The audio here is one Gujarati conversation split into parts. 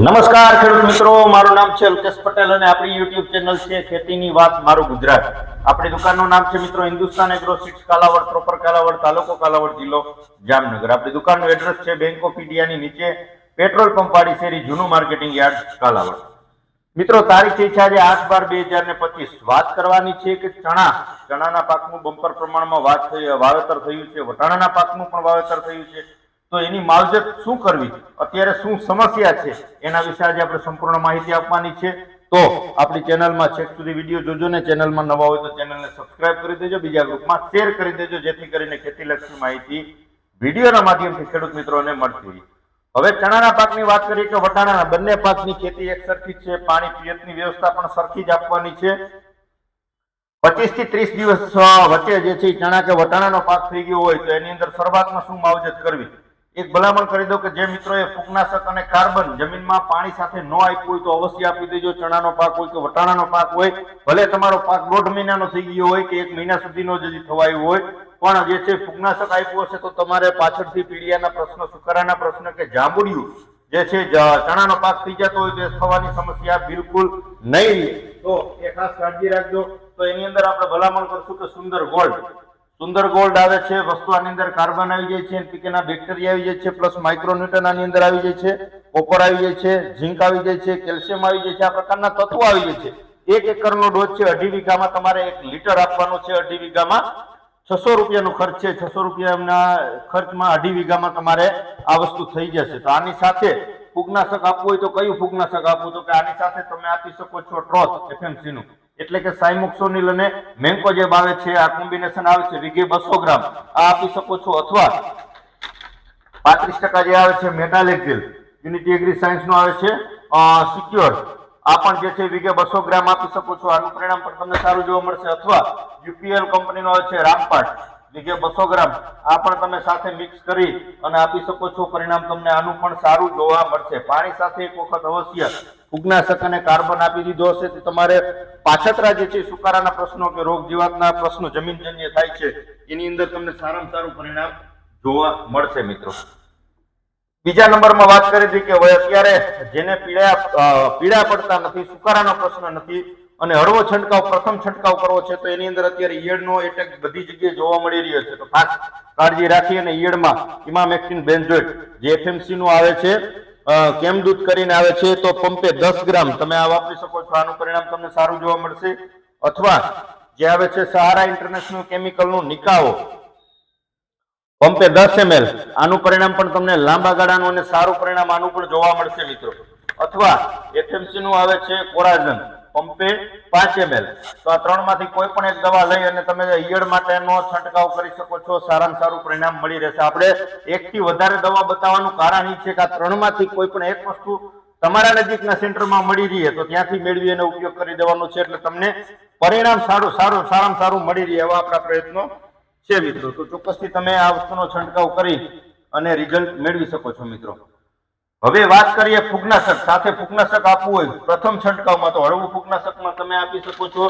નમસ્કાર ખેડૂત મિત્રો, મારું નામ છે અલ્કેશ પટેલ અને આપણી યુટ્યુબ ચેનલ છે ખેતીની વાત મારું ગુજરાત. આપણી દુકાનનું નામ છે મિત્રો Hindustan agro seeds Kalavad proper Kalavad, તાલુકો કાલાવડ જિલ્લો જામનગર. આપણી દુકાનનું એડ્રેસ છે બેંક ઓફ ઇન્ડિયાની નીચે પેટ્રોલ પંપ વાળી શેરી જૂનું માર્કેટિંગ યાર્ડ કાલાવડ. મિત્રો, તારીખ છે આજે આઠ બાર બે હજાર ને પચીસ. વાત કરવાની છે કે ચણા. ચણાના પાકનું બમ્પર પ્રમાણમાં વાત થઈ, વાવેતર થયું છે. વટાણાના પાકનું પણ વાવેતર થયું છે. તો એની માવજત શું કરવી? અત્યારે શું સમસ્યા છે? એના વિશે આજે આપણે સંપૂર્ણ માહિતી આપવાની છે. તો આપણી ચેનલમાં છેક સુધી વીડિયો જોજો ને. ચેનલમાં નવા હોય તો ચેનલને સબસ્ક્રાઇબ કરી દેજો. બીજા ગ્રુપમાં શેર કરી દેજો, જેથી કરીને ખેતીલક્ષી માહિતી વિડીયોના માધ્યમથી ખેડૂત મિત્રોને મળતી હવે ચણાના પાકની વાત કરીએ કે વટાણાના બંને પાકની ખેતી એક સરખી છે. પાણી પિયતની વ્યવસ્થા પણ સરખી જ આપવાની છે. પચીસથી ત્રીસ દિવસ વચ્ચે જે છે ચણા કે વટાણાનો પાક થઈ ગયો હોય તો એની અંદર શરૂઆતમાં શું માવજત કરવી? એક ભલામણ કરી દો કે જે મિત્રોએ ફૂગનાશક અને કાર્બન જમીનમાં પાણી સાથે ન આપ્યું હોય તો અવશ્ય આપી દેજો. ચણાનો પાક હોય કે વટાણાનો પાક હોય, ભલે તમારો પાક દોઢ મહિનાનો થઈ ગયો હોય કે એક મહિના સુધીનો જ થવાયું હોય, પણ જે છે ફૂગનાશક આપ્યું હશે તો તમારે પાછળથી પીડિયાના પ્રશ્નો, સુકારાના પ્રશ્ન કે જાંબુડિયું જે છે ચણાનો પાક થઈ જતો હોય તો એ થવાની સમસ્યા બિલકુલ નહીં. તો એ ખાસ કાળજી રાખજો. તો એની અંદર આપણે ભલામણ કરશું કે સુંદર ગોલ્ડ સુંદર ગોલ્ડ આવે છે, વસ્તુ આની અંદર કાર્બન આવી જાય છે પીકેના બેક્ટેરિયા આવી જાય છે, પ્લસ માઇક્રોન્યુટન આની અંદર આવી જાય છે, કોપર આવી જાય છે, ઝીંક આવી જાય છે, કેલ્શિયમ આવી જાય છે, આ પ્રકારના તત્વો આવી જાય છે. એક એકરનો ડોઝ છે અઢી વીઘામાં, તમારે એક લીટર આપવાનો છે અઢી વીઘામાં. છસો રૂપિયાનો ખર્ચ છે, છસો રૂપિયાના ખર્ચમાં અઢી વીઘામાં તમારે આ વસ્તુ થઈ જશે. તો આની સાથે ફૂગનાશક આપવું હોય તો કયું ફૂગનાશક આપવું? તો કે આની સાથે તમે આપી શકો છો ટ્રોથ એફએમસી નું એટલે કે સાયમોક્સોનિલ અને મેન્કોજેબ આવે છે, આ કોમ્બિનેશન આવે છે, વીઘે બસો ગ્રામ. આ આપી શકો છો અથવા પાંત્રીસ ટકા જે આવે છે મેટાલેક્ઝિલ યુનિટી એગ્રી સાયન્સનો આવે છે સિક્યોર આ પણ જે છે, વીઘે બસો ગ્રામ આપી શકો છો. આનું પરિણામ પણ તમને સારું જોવા મળશે. અથવા યુપીએલ કંપનીનો આવે છે રામપાટ વીઘે બસો ગ્રામ. આ પણ તમે સાથે મિક્સ કરી અને આપી શકો છો. પરિણામ તમને આનું પણ સારું જોવા મળશે. પાણી સાથે એક વખત અવશ્ય ફૂગનાશક અને કાર્બન આપી દીધો હશે તમારે પાછતરા જે છે, સુકારાના પ્રશ્નો કે રોગ જીવાતના પ્રશ્નો જમીનજન્ય થાય છે, એની અંદર તમને સારામાં સારું પરિણામ જોવા મળશે મિત્રો. બીજા નંબરમાં વાત કરી હતી કે અત્યારે જેને પીડા પીડા પડતા નથી, સુકારાનો પ્રશ્ન નથી, અને હળવો છંટકાવ, પ્રથમ છંટકાવ કરવો છે, તો એની અંદર અત્યારે ઈયળનો એટેક બધી જગ્યાએ જોવા મળી રહ્યો છે. તો ખાસ કાળજી રાખી અને ઈયળમાં ઇમામેક્ટિન બેન્ઝોઇટ જે એફએમસી નું આવે છે અ, કેમદૂત કરીને આવે છે તો પંપે દસ ગ્રામ. તમે આ વાપરી શકો છો. આનું પરિણામ તમને સારું જોવા મળશે. અથવા જે આવે છે સહારા ઇન્ટરનેશનલ કેમિકલનું નિકાવો. પંપે દસ એમએલ. આનું પરિણામ પણ તમને લાંબા ગાળાનું અને સારું પરિણામ આનું પણ જોવા મળશે મિત્રો. અથવા એફએમસી નું આવે છે કોરાઝન પંપે પાંચ એમએલ તો આ ત્રણમાંથી કોઈ પણ એક દવા લઈ અને તમે ઈયળ માટેનો છંટકાવ કરી શકો છો. સારામાં સારું પરિણામ મળી રહેશે. આપણે એક થી વધારે દવા બતાવવાનું કારણ એ છે કે આ ત્રણમાંથી કોઈ પણ એક વસ્તુ તમારા નજીકના સેન્ટરમાં મળી રહીએ તો ત્યાંથી મેળવી એનો ઉપયોગ કરી દેવાનો છે. એટલે તમને પરિણામ સારું સારું, સારામાં સારું મળી રહે એવા આપણા પ્રયત્નો છે મિત્રો. તો ચોક્કસથી તમે આ વસ્તુનો છંટકાવ કરી અને રિઝલ્ટ મેળવી શકો છો મિત્રો. હવે વાત કરીએ ફૂગનાશક, સાથે ફૂગનાશક આપવું હોય. પ્રથમ છંટકાવમાં તો હળવું ફૂગનાશકમાં તમે આપી શકો છો.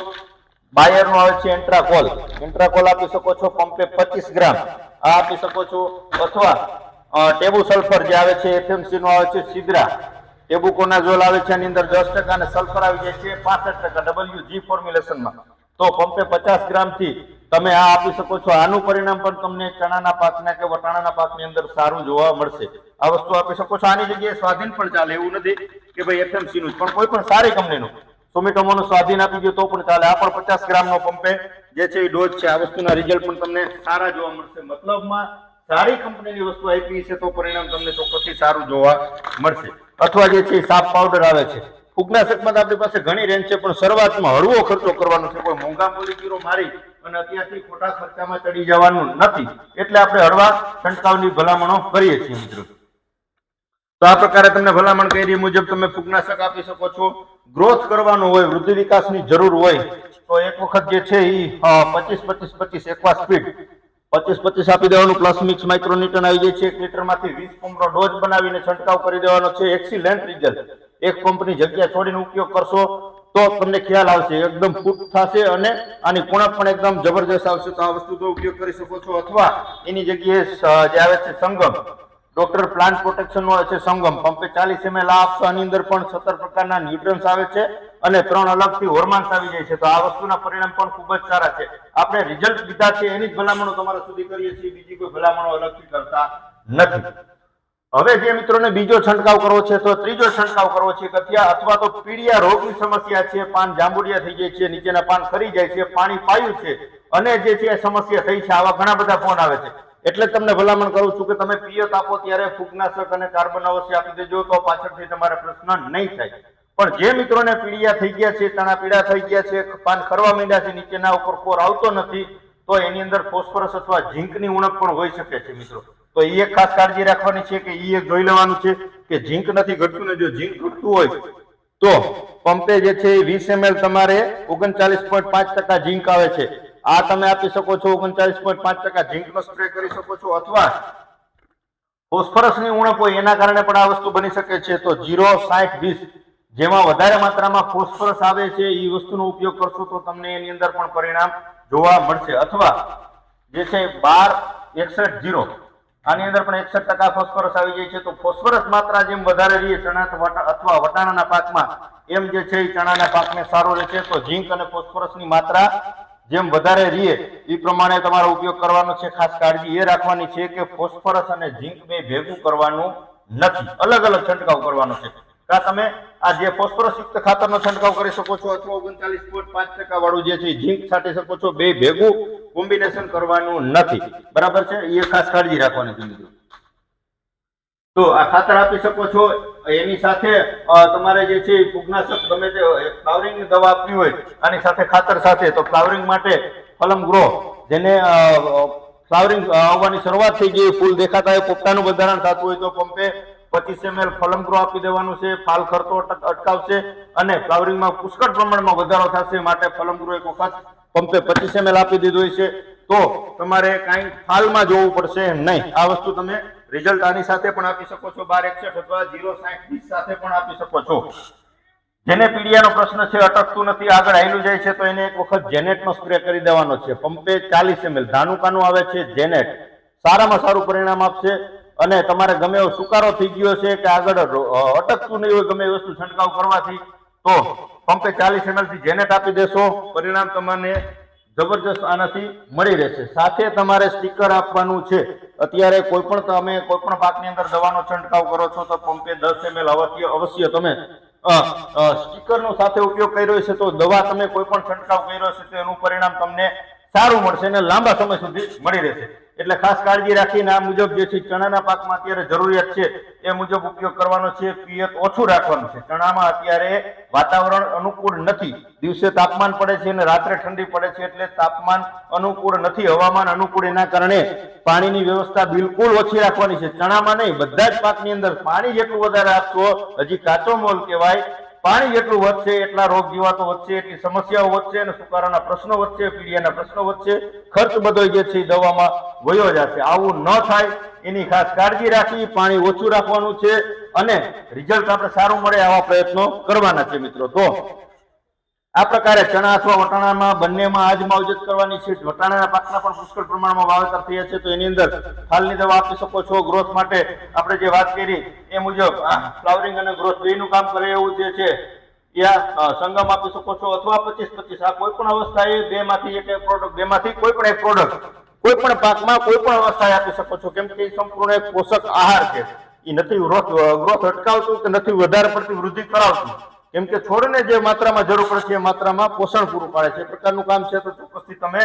બાયરનો આવે છે એન્ટ્રાકોલ. એન્ટ્રાકોલ આપી શકો છો પંપે પચીસ ગ્રામ. આ આપી શકો છો. અથવા ટેબુ સલ્ફર જે આવે છે એફએમસી નો આવે છે સિદ્રા ટેબુકોનાઝોલ આવે છે આની અંદર દસ ટકા અને સલ્ફર આવી જાય છે, પાસઠ ટકા ડબલ્યુ જી ફોર્મ્યુલેશનમાં. તો પંપે પચાસ ગ્રામથી તમે આ આપી શકો છો. આનું પરિણામ પણ તમને ચણાના પાકના કે વટાણાના પાકની અંદર સારું જોવા મળશે. આ વસ્તુ આપી શકો છો. આની જગ્યાએ સ્વાધીન પણ ચાલે એવું નથી કે ભાઈ એફએમસી નું પણ કોઈ પણ સારી કંપનીનું સોમિટોમોનું સ્વાધીન આપી દો તો પણ ચાલે. આ પણ પચાસ ગ્રામનો પંપે જે છે એ ડોઝ છે. આ વસ્તુના રિઝલ્ટ પણ તમને સારા જોવા મળશે. મતલબમાં સારી કંપનીની વસ્તુ આપી છે તો પરિણામ તમને ચોક્કસથી સારું જોવા મળશે. અથવા જે છે સાપ પાવડર આવે છે. ફૂગનાશકમાં તો આપણી પાસે ઘણી રેન્જ છે, પણ શરૂઆતમાં હળવો ખર્ચો કરવાનો છે. કોઈ મોંઘા મોલિક્યુલો મારી અને અત્યારથી ખોટા ખર્ચામાં ચડી જવાનું નથી. એટલે આપણે હળવા છંટકાવની ભલામણો કરીએ છીએ મિત્રો. તો આ પ્રકારે તમને ભલામણ કરી મુજબ તમે ફૂગનાશક આપી શકો છો. ગ્રોથ કરવાનો હોય, વૃદ્ધિ વિકાસની જરૂર હોય, તો એક વખત જે છે એ પચીસ પચીસ પચીસ એકવા સ્પીડ. પચીસ પચીસ આપી દેવાનું, પ્લસ મિક્સ માઇક્રોન્યુટન આવી જાય છે, એક લીટરમાંથી વીસ પંપનો ડોઝ બનાવીને છંટકાવ કરી દેવાનો છે. એક્સિલેન્ટ રિઝલ્ટ એક પંપની જગ્યા છોડીને ઉપયોગ કરશો તો તમને ખ્યાલ આવશે, એકદમ ફૂટ થશે અને આની કુણપ પણ એકદમ જબરજસ્ત આવશે. તો આ વસ્તુ તો ઉપયોગ કરી શકો છો. અથવા એની જગ્યાએ જે આવે છે સંગમ. ડોક્ટર પ્લાન્ટ પ્રોટેક્શન નો છે સંગમ. પંપે ચાલીસ એમએલ આપશો આની અંદર પણ સત્તર પ્રકારના ન્યુટ્રન્સ આવે છે અને ત્રણ અલગથી હોર્મોન્સ આવી જાય છે. તો આ વસ્તુના પરિણામ પણ ખૂબ જ સારા છે. આપણે રિઝલ્ટ લીધા છે, એની જ ભલામણો તમારા સુધી કરીએ છીએ. બીજી કોઈ ભલામણો અલગથી કરતા નથી. હવે જે મિત્રોને બીજો છંટકાવ કરવો છે, તો ત્રીજો છંટકાવ કરવો છે, કથિયા અથવા તો પીડિયા રોગની સમસ્યા છે, પાન જાંબુડિયા થઈ જાય છે, નીચેના પાન ખરી જાય છે, પાણી પાયું છે અને જે છે સમસ્યા થઈ છે, આવા ઘણા બધા ફોન આવે છે. એટલે જ તમને ભલામણ કરું છું કે તમે પિયત આપો ત્યારે ફૂગનાશક અને કાર્બન અવશ્ય આપી દેજો, તો પાછળથી તમારે પ્રશ્ન નહીં થાય. પણ જે મિત્રોને પીડિયા થઈ ગયા છે, ચણા પીડા થઈ ગયા છે પાન ખરવા માંડ્યા છે, નીચેના ઉપર કોર આવતો નથી, તો એની અંદર ફોસ્ફરસ અથવા ઝીંકની ઉણપ પણ હોઈ શકે છે મિત્રો. તો એ એક ખાસ કાળજી રાખવાની છે કે એ એક જોઈ લેવાનું છે કે ઝીંક નથી ઘટતું ને જો ઝીંક ઘટતું હોય તો પંપે જે છે એ વીસ એમએલ તમારે ઓગણચાલીસ પોઈન્ટ પાંચ ટકા ઝીંક આવે છે. આ તમે આપી શકો છો ઓગણચાલીસ પોઈન્ટ પાંચ ટકા ઝીંકનો સ્પ્રે કરી શકો છો અથવા ફોસ્ફરસની ઉણપ હોય એના કારણે પણ આ વસ્તુ બની શકે છે. તો જીરો, સાઠ, વીસ જેમાં વધારે માત્રામાં ફોસ્ફરસ આવે છે એ વસ્તુનો ઉપયોગ કરશો તો તમને એની અંદર પણ પરિણામ જોવા મળશે. અથવા જે છે બાર, એકસઠ, જીરો આની અંદર પણ એકસઠ ટકા ફોસ્ફરસ આવી જાય છે. તો ફોસ્ફરસ માત્રા જેમ વધારે રહીએ ચણા અથવા વટાણાના પાકમાં એમ જે છે એ ચણાના પાકને સારો રહે છે તો ઝીંક અને ફોસ્ફરસની માત્રા જેમ વધારે રહીએ એ પ્રમાણે તમારો ઉપયોગ કરવાનો છે. ખાસ કાળજી એ રાખવાની છે કે ફોસ્ફરસ અને ઝીંક બે ભેગું કરવાનું નથી. અલગ અલગ છંટકાવ કરવાનો છે. કા તમે આ જે ફોસ્ફરસ યુક્ત ખાતરનો છંટકાવ કરી શકો છો અથવા ઓગણચાલીસ પોઈન્ટ પાંચ ટકા વાળું જે છે, ઝીંક છાંટી શકો છો. બે ભેગું કોમ્બિનેશન કરવાનું નથી. બરાબર છે? એ ખાસ કાળજી રાખવાની છે તો આ ખાતર આપી શકો છો. એની સાથે તમારે જે છે ફૂગનાશક ગમે તે ફ્લાવરિંગ દવા આપવી હોય, આની સાથે ખાતર સાથે, તો ફ્લાવરિંગ માટે ફલમ ગ્રો જેને ફ્લાવરિંગ આવવાની શરૂઆત થઈ ગઈ, ફૂલ દેખાતા હોય, પોપટાનું બંધારણ થતું હોય તો પંપે પચીસ એમએલ ફલમ ગ્રો આપી દેવાનું છે, ફાલ અટક- અટકાવશે અને ફ્લાવરિંગમાં પુષ્કળ પ્રમાણમાં વધારો થશે, માટે ફલમ ગ્રો એક વખત પંપે પચીસ એમએલ આપી દીધું હોય છે તો તમારે કાંઈ ફાલમાં જોવું પડશે નહીં. આ વસ્તુ તમે રિઝલ્ટ આની સાથે પણ આપી શકો છો. બાર એકસઠ અથવા જીરો સાઠ વીસ સાથે પણ આપી શકો છો. જેને પીડિયાનો પ્રશ્ન છે, અટકતું નથી, આગળ આવેલું જાય છે, તો એને એક વખત જેનેટનો સ્પ્રે કરી દેવાનો છે. પંપે ચાલીસ એમએલ ધાનુકાનું આવે છે, જેનેટ સારામાં સારું પરિણામ આપશે. અને તમારે ગમે એવો સુકારો થઈ ગયો છે કે આગળ અટકતું નહીં હોય, ગમે એ વસ્તુ છંટકાવ કરવાથી, તો પંપે ચાલીસ એમએલથી જેનેટ આપી દેશો. પરિણામ તમને જબરજસ્ત આનાથી મળી રહેશે. સાથે તમારે સ્ટીકર આપવાનું છે. અત્યારે કોઈ પણ તમે કોઈ પણ પાકની અંદર દવાનો છંટકાવ કરો છો તો પંપે દસ એમએલ અવશ્ય અવશ્ય તમે સ્ટીકરનો સાથે ઉપયોગ કર્યો છે તો દવા તમે કોઈ પણ છંટકાવ કર્યો છે તો એનું પરિણામ તમને સારું મળશે અને લાંબા સમય સુધી મળી રહેશે. એટલે ખાસ કાળજી રાખીને આ મુજબ જે છે ચણાના પાકમાં અત્યારે જરૂરિયાત છે, એ મુજબ ઉપયોગ કરવાનો છે, પિયત ઓછું રાખવાનું છે. ચણામાં અત્યારે વાતાવરણ અનુકૂળ નથી. દિવસે તાપમાન પડે છે અને રાત્રે ઠંડી પડે છે એટલે તાપમાન અનુકૂળ નથી, હવામાન અનુકૂળ એના કારણે પાણીની વ્યવસ્થા બિલકુલ ઓછી રાખવાની છે. ચણામાં નહીં, બધા જ પાકની અંદર પાણી જેટલું વધારે આપશો, હજી કાચો મોલ કહેવાય પાણી જેટલું વધશે, એટલા રોગ જીવાતો વધશે, એટલી સમસ્યાઓ વધશે અને સુકારાના પ્રશ્નો વધશે, પીડિયાના પ્રશ્નો વધશે. ખર્ચ બધો જે છે દવામાં વયો જશે. આવું ન થાય. એની ખાસ કાળજી રાખી, પાણી ઓછું રાખવાનું છે અને રિઝલ્ટ આપણે સારું મળે આવા પ્રયત્નો કરવાના છે મિત્રો. તો આ પ્રકારે ચણા અથવા વટાણામાં બંનેમાં આજ માવજત કરવાની છે વટાણાના પાકના પણ પુષ્કળ પ્રમાણમાં વાવેતર થયા છે. તો એની અંદર ફાલની દવા આપી શકો છો. ગ્રોથ માટે આપણે જે વાત કરી એ મુજબ ફ્લાવરિંગ અને ગ્રોથ બેનું કામ કરે એવું જે છે સંગમ આપી શકો છો. અથવા પચીસ પચીસ, આ કોઈ પણ અવસ્થાએ બે માંથી એક પ્રોડક્ટ બે માંથી કોઈ પણ એક પ્રોડક્ટ કોઈ પણ પાકમાં કોઈ પણ અવસ્થાએ આપી શકો છો. કેમ કે એ સંપૂર્ણ પોષક આહાર છે. એ નથી ગ્રોથ ગ્રોથ અટકાવતું કે નથી વધારે પડતી વૃદ્ધિ કરાવતું. કેમ કે છોડને જે માત્રામાં જરૂર પડે છે એ માત્રામાં પોષણ પૂરું પાડે છે. એ પ્રકારનું કામ છે તો ચોક્કસથી તમે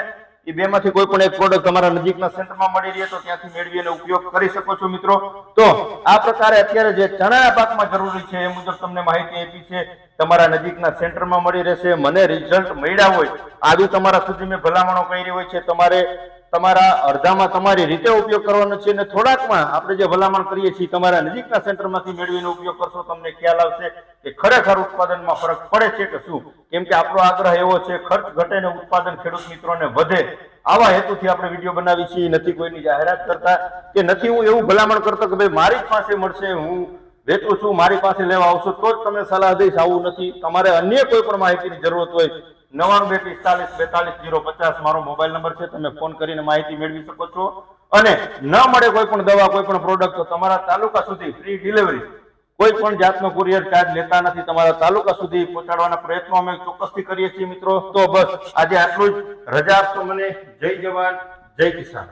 એ બેમાંથી કોઈ પણ એક પ્રોડક્ટ તમારા નજીકના સેન્ટરમાં મળી રહે તો ત્યાંથી મેળવી અને ઉપયોગ કરી શકો છો મિત્રો. તો આ પ્રકારે અત્યારે જે ચણાના પાકમાં જરૂરી છે એ મુજબ તમને માહિતી આપી છે. તમારા નજીકના સેન્ટરમાં મળી રહેશે. મને રિઝલ્ટ મળ્યા હોય આવી તમારા સુધી મેં ભલામણો કરી હોય છે. તમારે તમારા અડધામાં તમારી રીતે ઉપયોગ કરવાનો છે અને થોડાકમાં આપણે જે ભલામણ કરીએ છીએ, તમારા નજીકના સેન્ટરમાંથી મેળવીને ઉપયોગ કરશો, તમને ખ્યાલ આવશે કે ખરેખર ઉત્પાદનમાં ફરક પડે છે કે શું? કેમ કે આપણો આગ્રહ એવો છે, ખર્ચ ઘટે ને ઉત્પાદન ખેડૂત મિત્રોને વધે. આવા હેતુથી આપણે વીડિયો બનાવી છીએ, નથી કોઈની જાહેરાત કરતા કે નથી હું એવું ભલામણ કરતો કે ભાઈ મારી પાસે મળશે, હું વેચું છું, મારી પાસે લેવા આવશો, તો જ તમને સલાહ દઈશ. આવું નથી. તમારે અન્ય કોઈ પણ માહિતીની જરૂરત હોય નવાણું બે પિસ્તાલીસ બેતાલીસ જીરો પચાસ મારો મોબાઈલ નંબર છે, તમે ફોન કરીને માહિતી મેળવી શકો છો. અને ન મળે કોઈ પણ દવા, કોઈ પણ પ્રોડક્ટ તો તમારા તાલુકા સુધી ફ્રી ડિલિવરી કોઈ પણ જાતનો કુરિયર ચાર્જ લેતા નથી, તમારા તાલુકા સુધી પહોંચાડવાના પ્રયત્નો અમે ચોક્કસથી કરીએ છીએ મિત્રો. તો બસ, આજે આટલું જ. રજા આપશો મને. જય જવાન, જય કિસાન.